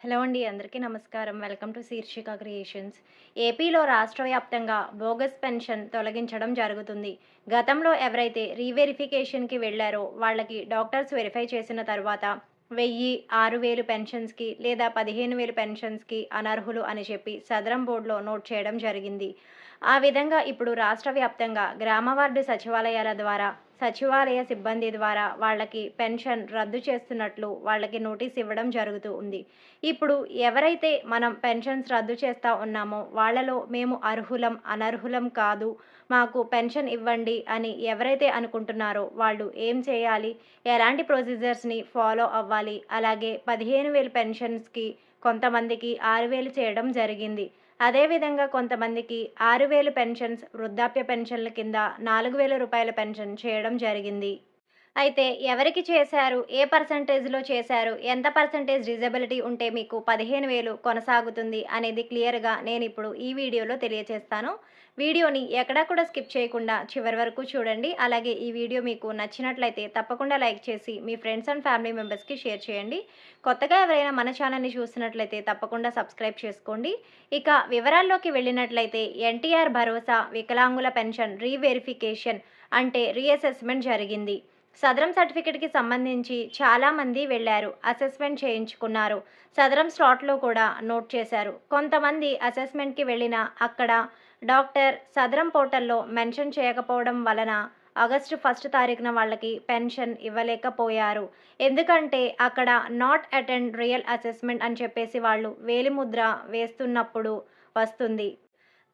Hello అండి అందరికీ నమస్కారం. Welcome to Sheershika creations. ఏపీలో రాష్ట్ర వ్యాప్తంగా బోగస్ పెన్షన్ తొలగించడం జరుగుతుంది. గతంలో ఎవరైతే రీవెరిఫికేషన్కి వెళ్ళారో వాళ్ళకి డాక్టర్స్ వెరిఫై చేసిన తర్వాత వెయ్యి ఆరు వేలు పెన్షన్స్కి లేదా పదిహేను వేలు పెన్షన్స్కి అనర్హులు అని చెప్పి సదరం బోర్డులో నోట్ చేయడం జరిగింది. ఆ విధంగా ఇప్పుడు రాష్ట్ర వ్యాప్తంగా గ్రామ వార్డు సచివాలయాల ద్వారా సచివాలయ సిబ్బంది ద్వారా వాళ్ళకి పెన్షన్ రద్దు చేస్తున్నట్లు వాళ్ళకి నోటీస్ ఇవ్వడం జరుగుతూ ఉంది. ఇప్పుడు ఎవరైతే మనం పెన్షన్స్ రద్దు చేస్తూ ఉన్నామో వాళ్ళలో మేము అర్హులం అనర్హులం కాదు మాకు పెన్షన్ ఇవ్వండి అని ఎవరైతే అనుకుంటున్నారో వాళ్ళు ఏం చేయాలి? ఎలాంటి ప్రొసీజర్స్ని ఫాలో అవ్వాలి? అలాగే పదిహేను వేలు పెన్షన్స్కి కొంతమందికి ఆరు వేలు చేయడం జరిగింది. అదేవిధంగా కొంతమందికి ఆరు వేలు పెన్షన్స్ వృద్ధాప్య పెన్షన్ల కింద నాలుగు వేల రూపాయల పెన్షన్ చేయడం జరిగింది. అయితే ఎవరికి చేశారు? ఏ పర్సంటేజ్లో చేశారు? ఎంత పర్సంటేజ్ డిజబిలిటీ ఉంటే మీకు పదిహేను వేలు కొనసాగుతుంది అనేది క్లియర్గా నేను ఇప్పుడు ఈ వీడియోలో తెలియచేస్తాను. వీడియోని ఎక్కడా కూడా స్కిప్ చేయకుండా చివరి వరకు చూడండి. అలాగే ఈ వీడియో మీకు నచ్చినట్లయితే తప్పకుండా లైక్ చేసి మీ ఫ్రెండ్స్ అండ్ ఫ్యామిలీ మెంబర్స్కి షేర్ చేయండి. కొత్తగా ఎవరైనా మన ఛానల్ని చూస్తున్నట్లయితే తప్పకుండా సబ్స్క్రైబ్ చేసుకోండి. ఇక వివరాల్లోకి వెళ్ళినట్లయితే ఎన్టీఆర్ భరోసా వికలాంగుల పెన్షన్ రీవెరిఫికేషన్ అంటే రీఅసెస్మెంట్ జరిగింది. సదరం సర్టిఫికెట్కి సంబంధించి చాలామంది వెళ్ళారు అసెస్మెంట్ చేయించుకున్నారు. సదరం స్లాట్లో కూడా నోట్ చేశారు. కొంతమంది అసెస్మెంట్కి వెళ్ళిన అక్కడ డాక్టర్ సదరం పోర్టల్లో మెన్షన్ చేయకపోవడం వలన ఆగస్టు ఫస్ట్ తారీఖున వాళ్ళకి పెన్షన్ ఇవ్వలేకపోయారు. ఎందుకంటే అక్కడ నాట్ అటెండ్ రియల్ అసెస్మెంట్ అని చెప్పేసి వాళ్ళు వేలిముద్ర వేస్తున్నప్పుడు వస్తుంది.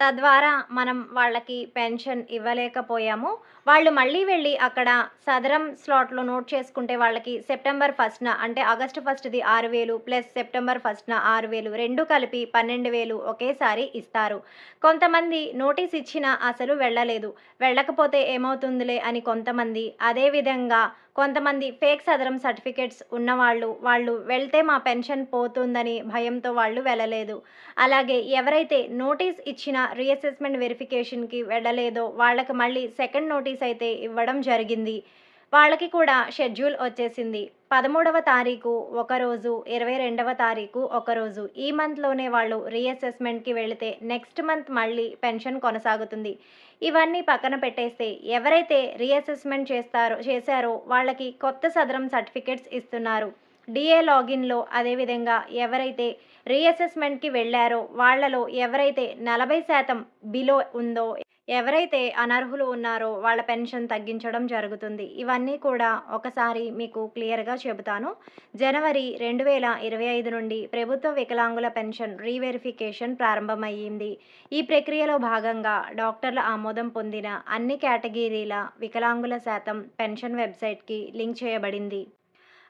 తద్వారా మనం వాళ్ళకి పెన్షన్ ఇవ్వలేకపోయాము. వాళ్ళు మళ్ళీ వెళ్ళి అక్కడ సదరం స్లాట్లో నోట్ చేసుకుంటే వాళ్ళకి సెప్టెంబర్ ఫస్ట్న అంటే ఆగస్టు ఫస్ట్ది ఆరు వేలు ప్లస్ సెప్టెంబర్ ఫస్ట్న ఆరు వేలు రెండు కలిపి పన్నెండు వేలు ఒకేసారి ఇస్తారు. కొంతమంది నోటీస్ ఇచ్చినా అసలు వెళ్ళలేదు. వెళ్ళకపోతే ఏమవుతుందిలే అని కొంతమంది అదేవిధంగా కొంతమంది ఫేక్ సదరం సర్టిఫికేట్స్ ఉన్నవాళ్ళు వాళ్ళు వెళ్తే మా పెన్షన్ పోతుందని భయంతో వాళ్ళు వెళ్ళలేదు. అలాగే ఎవరైతే నోటీస్ ఇచ్చిన రీఅసెస్మెంట్ వెరిఫికేషన్కి వెళ్ళలేదో వాళ్ళకి మళ్ళీ సెకండ్ నోటీస్ అయితే ఇవ్వడం జరిగింది. వాళ్ళకి కూడా షెడ్యూల్ వచ్చేసింది. పదమూడవ తారీఖు ఒకరోజు ఇరవై రెండవ తారీఖు ఒకరోజు ఈ మంత్లోనే వాళ్ళు రీఅసెస్మెంట్కి వెళితే నెక్స్ట్ మంత్ మళ్ళీ పెన్షన్ కొనసాగుతుంది. ఇవన్నీ పక్కన పెట్టేస్తే ఎవరైతే రీఅసెస్మెంట్ చేస్తారో చేశారో వాళ్ళకి కొత్త సదరం సర్టిఫికెట్స్ ఇస్తున్నారు. డిఏ లాగిన్లో అదేవిధంగా ఎవరైతే రీఅసెస్మెంట్కి వెళ్ళారో వాళ్ళలో ఎవరైతే నలభై శాతం బిలో ఉందో ఎవరైతే అనర్హులు ఉన్నారో వాళ్ళ పెన్షన్ తగ్గించడం జరుగుతుంది. ఇవన్నీ కూడా ఒకసారి మీకు క్లియర్గా చెబుతాను. జనవరి రెండు వేల ఇరవై ఐదు నుండి ప్రభుత్వ వికలాంగుల పెన్షన్ రీవెరిఫికేషన్ ప్రారంభమయ్యింది. ఈ ప్రక్రియలో భాగంగా డాక్టర్ల ఆమోదం పొందిన అన్ని కేటగిరీల వికలాంగుల శాతం పెన్షన్ వెబ్సైట్కి లింక్ చేయబడింది.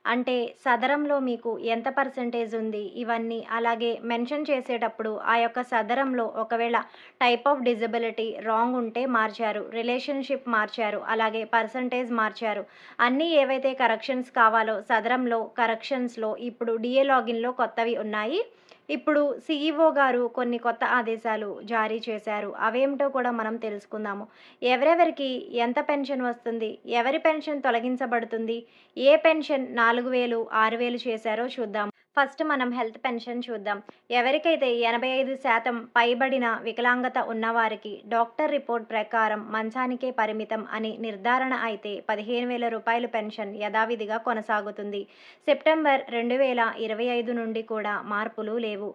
అంటే సదరంలో మీకు ఎంత పర్సంటేజ్ ఉంది? ఇవన్నీ అలాగే మెన్షన్ చేసేటప్పుడు ఆ యొక్క సదరంలో ఒకవేళ టైప్ ఆఫ్ డిజబిలిటీ రాంగ్ ఉంటే మార్చారు రిలేషన్షిప్ మార్చారు అలాగే పర్సంటేజ్ మార్చారు. అన్నీ ఏవైతే కరెక్షన్స్ కావాలో సదరంలో కరెక్షన్స్లో ఇప్పుడు డిఏ లాగిన్లో కొత్తవి ఉన్నాయి. ఇప్పుడు సీఈఓ గారు కొన్ని కొత్త ఆదేశాలు జారీ చేశారు. అవేమిటో కూడా మనం తెలుసుకుందాము. ఎవరెవరికి ఎంత పెన్షన్ వస్తుంది? ఎవరి పెన్షన్ తొలగించబడుతుంది? ఏ పెన్షన్ నాలుగు వేలు ఆరు వేలు చేశారో చూద్దాం. ఫస్ట్ మనం హెల్త్ పెన్షన్ చూద్దాం. ఎవరికైతే ఎనభై ఐదు శాతం పైబడిన వికలాంగత ఉన్నవారికి డాక్టర్ రిపోర్ట్ ప్రకారం మంచానికే పరిమితం అని నిర్ధారణ అయితే పదిహేను వేల రూపాయల పెన్షన్ యథావిధిగా కొనసాగుతుంది. సెప్టెంబర్ రెండు వేల ఇరవై ఐదు నుండి కూడా మార్పులు లేవు.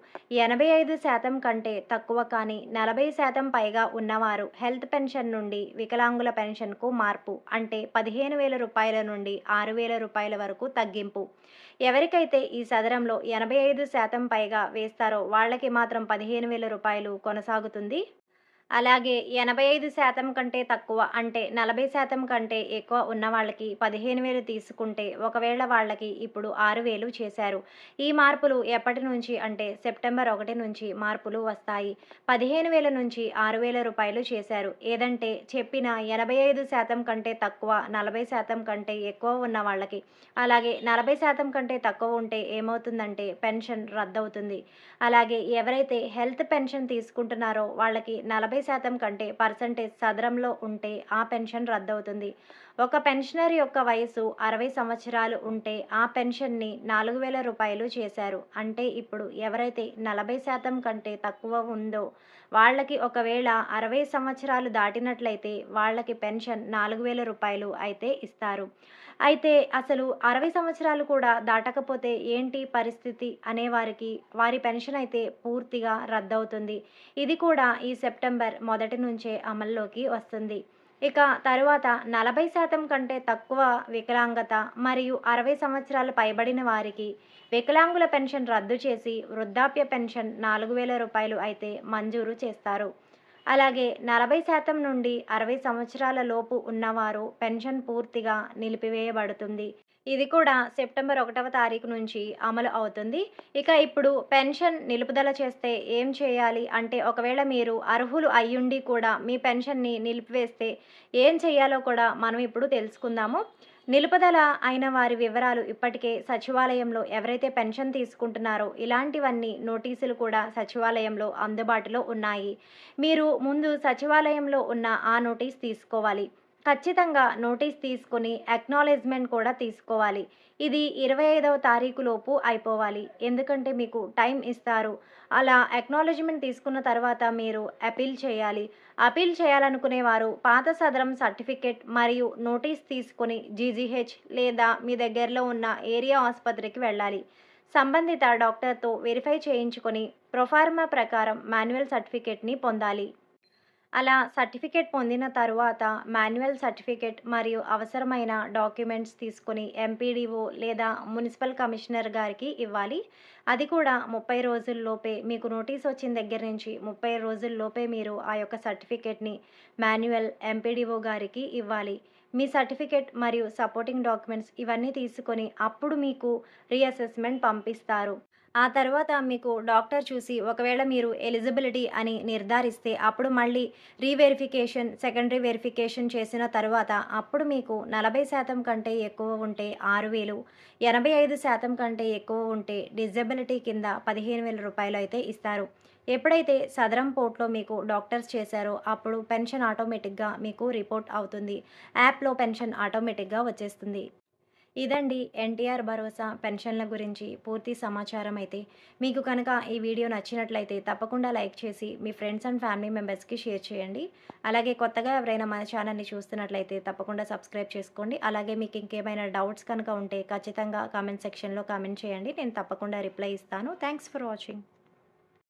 ఎనభై ఐదు శాతం కంటే తక్కువ కానీ నలభై శాతం పైగా ఉన్నవారు హెల్త్ పెన్షన్ నుండి వికలాంగుల పెన్షన్కు మార్పు అంటే పదిహేను వేల రూపాయల నుండి ఆరు వేల రూపాయల వరకు తగ్గింపు. ఎవరికైతే ఈ సదరంలో ఎనభై ఐదు శాతం పైగా వేస్తారో వాళ్ళకి మాత్రం పదిహేను వేల రూపాయలు కొనసాగుతుంది. అలాగే ఎనభై ఐదు శాతం కంటే తక్కువ అంటే నలభై శాతం కంటే ఎక్కువ ఉన్న వాళ్ళకి పదిహేను వేలు తీసుకుంటే ఒకవేళ వాళ్ళకి ఇప్పుడు ఆరు వేలు చేశారు. ఈ మార్పులు ఎప్పటి నుంచి అంటే సెప్టెంబర్ ఒకటి నుంచి మార్పులు వస్తాయి. పదిహేను వేల నుంచి ఆరు వేల రూపాయలు చేశారు. ఏదంటే చెప్పిన ఎనభై ఐదు శాతం కంటే తక్కువ నలభై శాతం కంటే ఎక్కువ ఉన్న వాళ్ళకి. అలాగే నలభై శాతం కంటే తక్కువ ఉంటే ఏమవుతుందంటే పెన్షన్ రద్దవుతుంది. అలాగే ఎవరైతే హెల్త్ పెన్షన్ తీసుకుంటున్నారో వాళ్ళకి నలభై శాతం కంటే పర్సంటేజ్ సదరంలో ఉంటే ఆ పెన్షన్ రద్దవుతుంది. ఒక పెన్షనర్ యొక్క వయసు అరవై సంవత్సరాలు ఉంటే ఆ పెన్షన్ని నాలుగు వేల రూపాయలు చేశారు. అంటే ఇప్పుడు ఎవరైతే నలభై శాతం కంటే తక్కువ ఉందో వాళ్ళకి ఒకవేళ అరవై సంవత్సరాలు దాటినట్లయితే వాళ్ళకి పెన్షన్ నాలుగు వేల రూపాయలు అయితే ఇస్తారు. అయితే అసలు అరవై సంవత్సరాలు కూడా దాటకపోతే ఏంటి పరిస్థితి అనేవారికి వారి పెన్షన్ అయితే పూర్తిగా రద్దవుతుంది. ఇది కూడా ఈ సెప్టెంబర్ మొదటి నుంచే అమల్లోకి వస్తుంది. ఇక తరువాత నలభై శాతం కంటే తక్కువ వికలాంగత మరియు అరవై సంవత్సరాలు పైబడిన వారికి వికలాంగుల పెన్షన్ రద్దు చేసి వృద్ధాప్య పెన్షన్ నాలుగు వేల రూపాయలు అయితే మంజూరు చేస్తారు. అలాగే నలభై శాతం నుండి అరవై సంవత్సరాల లోపు ఉన్నవారు పెన్షన్ పూర్తిగా నిలిపివేయబడుతుంది. ఇది కూడా సెప్టెంబర్ ఒకటవ తారీఖు నుంచి అమలు అవుతుంది. ఇక ఇప్పుడు పెన్షన్ నిలుపుదల చేస్తే ఏం చేయాలి? అంటే ఒకవేళ మీరు అర్హులు అయ్యుండి కూడా మీ పెన్షన్ని నిలిపివేస్తే ఏం చేయాలో కూడా మనం ఇప్పుడు తెలుసుకుందాము. నిలుపుదల అయిన వారి వివరాలు ఇప్పటికే సచివాలయంలో ఎవరైతే పెన్షన్ తీసుకుంటున్నారో ఇలాంటివన్నీ నోటీసులు కూడా సచివాలయంలో అందుబాటులో ఉన్నాయి. మీరు ముందు సచివాలయంలో ఉన్న ఆ నోటీస్ తీసుకోవాలి. ఖచ్చితంగా నోటీస్ తీసుకొని అక్నాలెడ్జ్మెంట్ కూడా తీసుకోవాలి. ఇది ఇరవై ఐదవ తారీఖు లోపు అయిపోవాలి. ఎందుకంటే మీకు టైం ఇస్తారు. అలా అక్నాలెడ్జ్మెంట్ తీసుకున్న తర్వాత మీరు అపీల్ చేయాలి. అపీల్ చేయాలనుకునే వారు పాత సదరం సర్టిఫికేట్ మరియు నోటీస్ తీసుకొని జీజీహెచ్ లేదా మీ దగ్గరలో ఉన్న ఏరియా ఆసుపత్రికి వెళ్ళాలి. సంబంధిత డాక్టర్తో వెరిఫై చేయించుకొని ప్రొఫార్మా ప్రకారం మాన్యువల్ సర్టిఫికేట్ని పొందాలి. అలా సర్టిఫికేట్ పొందిన తరువాత మాన్యువల్ సర్టిఫికేట్ మరియు అవసరమైన డాక్యుమెంట్స్ తీసుకొని ఎంపీడీఓ లేదా మున్సిపల్ కమిషనర్ గారికి ఇవ్వాలి. అది కూడా ముప్పై రోజుల్లోపే మీకు నోటీస్ వచ్చిన దగ్గర నుంచి ముప్పై రోజుల్లోపే మీరు ఆ యొక్క సర్టిఫికేట్ని మాన్యువల్ ఎంపీడీఓ గారికి ఇవ్వాలి. మీ సర్టిఫికేట్ మరియు సపోర్టింగ్ డాక్యుమెంట్స్ ఇవన్నీ తీసుకొని అప్పుడు మీకు రీఅసెస్మెంట్ పంపిస్తారు. ఆ తర్వాత మీకు డాక్టర్ చూసి ఒకవేళ మీరు ఎలిజిబిలిటీ అని నిర్ధారిస్తే అప్పుడు మళ్ళీ రీవెరిఫికేషన్ సెకండరీ వెరిఫికేషన్ చేసిన తర్వాత అప్పుడు మీకు నలభై శాతం కంటే ఎక్కువ ఉంటే ఆరు వేలు ఎనభై ఐదు శాతం కంటే ఎక్కువ ఉంటే డిజబిలిటీ కింద పదిహేను వేల రూపాయలు అయితే ఇస్తారు. ఎప్పుడైతే సదరం పోర్ట్లో మీకు డాక్టర్స్ చేశారో అప్పుడు పెన్షన్ ఆటోమేటిక్గా మీకు రిపోర్ట్ అవుతుంది. యాప్లో పెన్షన్ ఆటోమేటిక్గా వచ్చేస్తుంది. ఇదండి ఎన్టీఆర్ భరోసా పెన్షన్ల గురించి పూర్తి సమాచారం అయితే. మీకు కనుక ఈ వీడియో నచ్చినట్లయితే తప్పకుండా లైక్ చేసి మీ ఫ్రెండ్స్ అండ్ ఫ్యామిలీ మెంబర్స్కి షేర్ చేయండి. అలాగే కొత్తగా ఎవరైనా మన ఛానల్ని చూస్తున్నట్లయితే తప్పకుండా సబ్స్క్రైబ్ చేసుకోండి. అలాగే మీకు ఇంకేమైనా డౌట్స్ కనుక ఉంటే ఖచ్చితంగా కామెంట్ సెక్షన్లో కామెంట్ చేయండి. నేను తప్పకుండా రిప్లై ఇస్తాను. Thanks for watching.